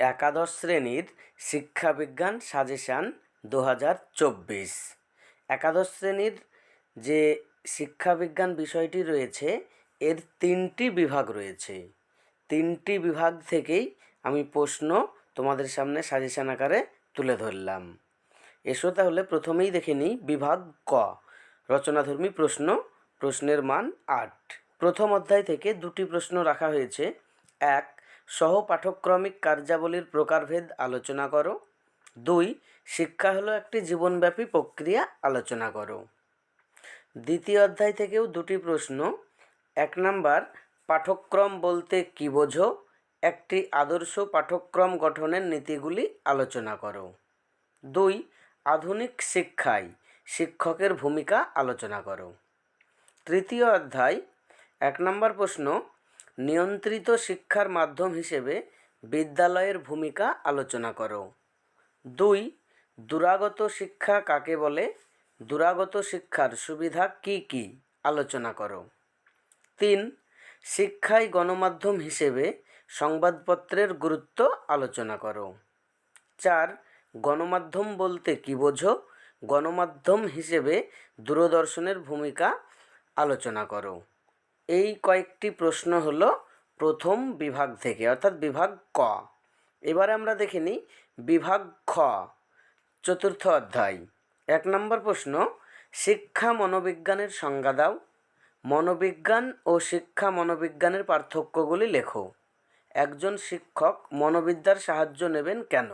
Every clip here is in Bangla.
একাদশ শ্রেণির শিক্ষাবিজ্ঞান সাজেশান দু হাজার চব্বিশ। একাদশ শ্রেণির যে শিক্ষাবিজ্ঞান বিষয়টি রয়েছে, এর তিনটি বিভাগ রয়েছে। তিনটি বিভাগ থেকেই আমি প্রশ্ন তোমাদের সামনে সাজেশান আকারে তুলে ধরলাম। এসো তাহলে প্রথমেই দেখে নিই বিভাগ ক, রচনাধর্মী প্রশ্ন, প্রশ্নের মান আট। প্রথম অধ্যায় থেকে দুটি প্রশ্ন রাখা হয়েছে। এক সহ পাঠক্রমিক কার্যাবলীর প্রকারভেদ আলোচনা করো। দুই, শিক্ষা হলো একটি জীবনব্যাপী প্রক্রিয়া, আলোচনা করো। দ্বিতীয় অধ্যায় থেকেও দুটি প্রশ্ন। এক নাম্বার, পাঠক্রম বলতে কি বোঝো? একটি আদর্শ পাঠক্রম গঠনের নীতিগুলি আলোচনা করো। দুই, আধুনিক শিক্ষায় শিক্ষকের ভূমিকা আলোচনা করো। তৃতীয় অধ্যায়, এক নম্বর প্রশ্ন নিয়ন্ত্রিত শিক্ষার মাধ্যম হিসেবে বিদ্যালয়ের ভূমিকা আলোচনা করো। দুই, দুরাগত শিক্ষা কাকে বলে? দুরাগত শিক্ষার সুবিধা কি কি? আলোচনা করো। তিন শিক্ষায় গণমাধ্যম হিসেবে সংবাদপত্রের গুরুত্ব আলোচনা করো। চার, গণমাধ্যম বলতে কী বোঝো? গণমাধ্যম হিসেবে দূরদর্শনের ভূমিকা আলোচনা করো। এই কয়েকটি প্রশ্ন হলো প্রথম বিভাগ থেকে, অর্থাৎ বিভাগ ক। এবারে আমরা দেখে নিই বিভাগ খ, চতুর্থ অধ্যায়। এক নম্বর প্রশ্ন, শিক্ষা মনোবিজ্ঞানের সংজ্ঞা দাও। মনোবিজ্ঞান ও শিক্ষা মনোবিজ্ঞানের পার্থক্যগুলি লেখো। একজন শিক্ষক মনোবিদ্যার সাহায্য নেবেন কেন?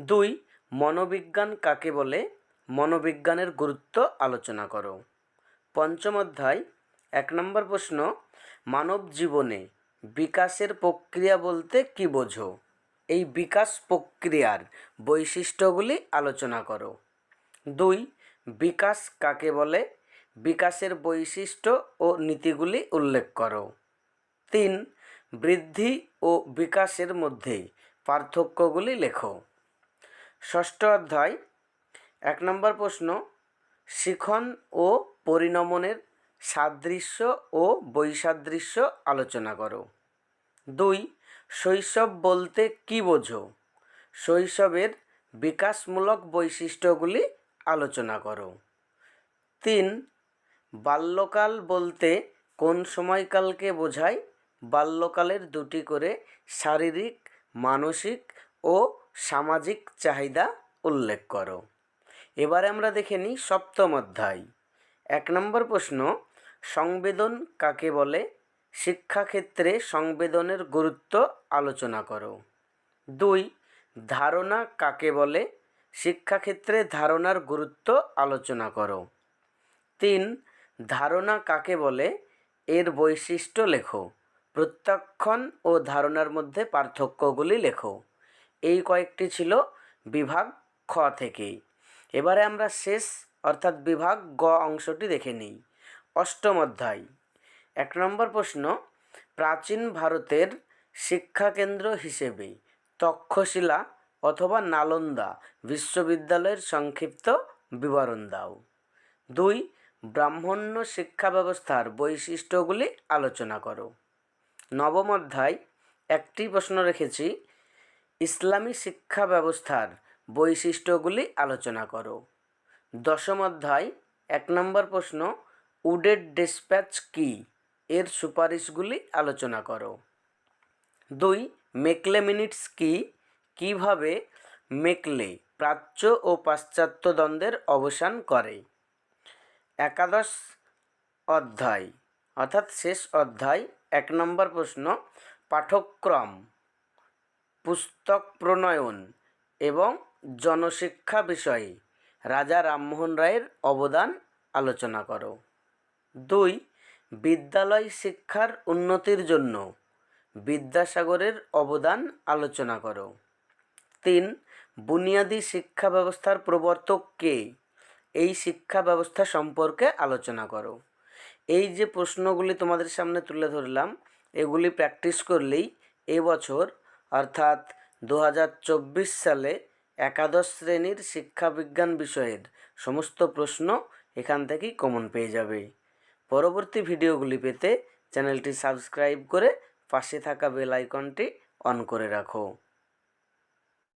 দুই, মনোবিজ্ঞান কাকে বলে? মনোবিজ্ঞানের গুরুত্ব আলোচনা করো। পঞ্চম অধ্যায় এক নম্বর প্রশ্ন, মানব জীবনে বিকাশের প্রক্রিয়া বলতে কী বোঝো? এই বিকাশ প্রক্রিয়ার বৈশিষ্ট্যগুলি আলোচনা করো। দুই, বিকাশ কাকে বলে? বিকাশের বৈশিষ্ট্য ও নীতিগুলি উল্লেখ করো। তিন, বৃদ্ধি ও বিকাশের মধ্যে পার্থক্যগুলি লেখো। ষষ্ঠ অধ্যায়, এক নম্বর প্রশ্ন, শিখন ও পরিণমনের সাদৃশ্য ও বৈসাদৃশ্য আলোচনা করো। দুই, শৈশব বলতে কী বোঝো? শৈশবের বিকাশমূলক বৈশিষ্ট্যগুলি আলোচনা করো। তিন, বাল্যকাল বলতে কোন সময়কালকে বোঝায়? বাল্যকালের দুটি করে শারীরিক, মানসিক ও সামাজিক চাহিদা উল্লেখ করো। এবারে আমরা দেখে নিই সপ্তম অধ্যায়। এক নম্বর প্রশ্ন সংবেদন কাকে বলে? শিক্ষাক্ষেত্রে সংবেদনের গুরুত্ব আলোচনা করো। দুই, ধারণা কাকে বলে? শিক্ষাক্ষেত্রে ধারণার গুরুত্ব আলোচনা করো। তিন, ধারণা কাকে বলে? এর বৈশিষ্ট্য লেখো। প্রত্যাখ্যান ও ধারণার মধ্যে পার্থক্যগুলি লেখো। এই কয়েকটি ছিল বিভাগ খ থেকেই এবারে আমরা শেষ, অর্থাৎ বিভাগ গ অংশটি দেখে নিই। অষ্টম অধ্যায়। এক নম্বর প্রশ্ন, প্রাচীন ভারতের শিক্ষাকেন্দ্র হিসেবে তক্ষশিলা অথবা নালন্দা বিশ্ববিদ্যালয়ের সংক্ষিপ্ত বিবরণ দাও। দুই, ব্রাহ্মণ্য শিক্ষা ব্যবস্থার বৈশিষ্ট্যগুলি আলোচনা করো। নবম অধ্যায়, একটি প্রশ্ন রেখেছি, ইসলামী শিক্ষা ব্যবস্থার বৈশিষ্ট্যগুলি আলোচনা করো। দশম অধ্যায়, এক নম্বর প্রশ্ন উডেড ডিসপ্যাচ কি? এর সুপারিশগুলি আলোচনা করো। দুই, মেকলে মিনিটস কি? কীভাবে মেকলে প্রাচ্য ও পাশ্চাত্য দ্বন্দ্বের অবসান করে? একাদশ অধ্যায়, অর্থাৎ শেষ অধ্যায়, এক নম্বর প্রশ্ন পাঠক্রম পুস্তক প্রণয়ন এবং জনশিক্ষা বিষয়ে রাজা রামমোহন রায়ের অবদান আলোচনা করো। দুই, বিদ্যালয় শিক্ষার উন্নতির জন্য বিদ্যাসাগরের অবদান আলোচনা করো। তিন, বুনিয়াদী শিক্ষা ব্যবস্থার প্রবর্তক কে? এই শিক্ষা ব্যবস্থা সম্পর্কে আলোচনা করো। এই যে প্রশ্নগুলি তোমাদের সামনে তুলে ধরলাম, এগুলি প্র্যাকটিস করলেই এবছর অর্থাৎ দু হাজার চব্বিশ সালে একাদশ শ্রেণির শিক্ষাবিজ্ঞান বিষয়ের সমস্ত প্রশ্ন এখান থেকেই কমন পেয়ে যাবে। পরবর্তী ভিডিওগুলি পেতে চ্যানেলটি সাবস্ক্রাইব করে পাশে থাকা বেল আইকনটি অন করে রাখো।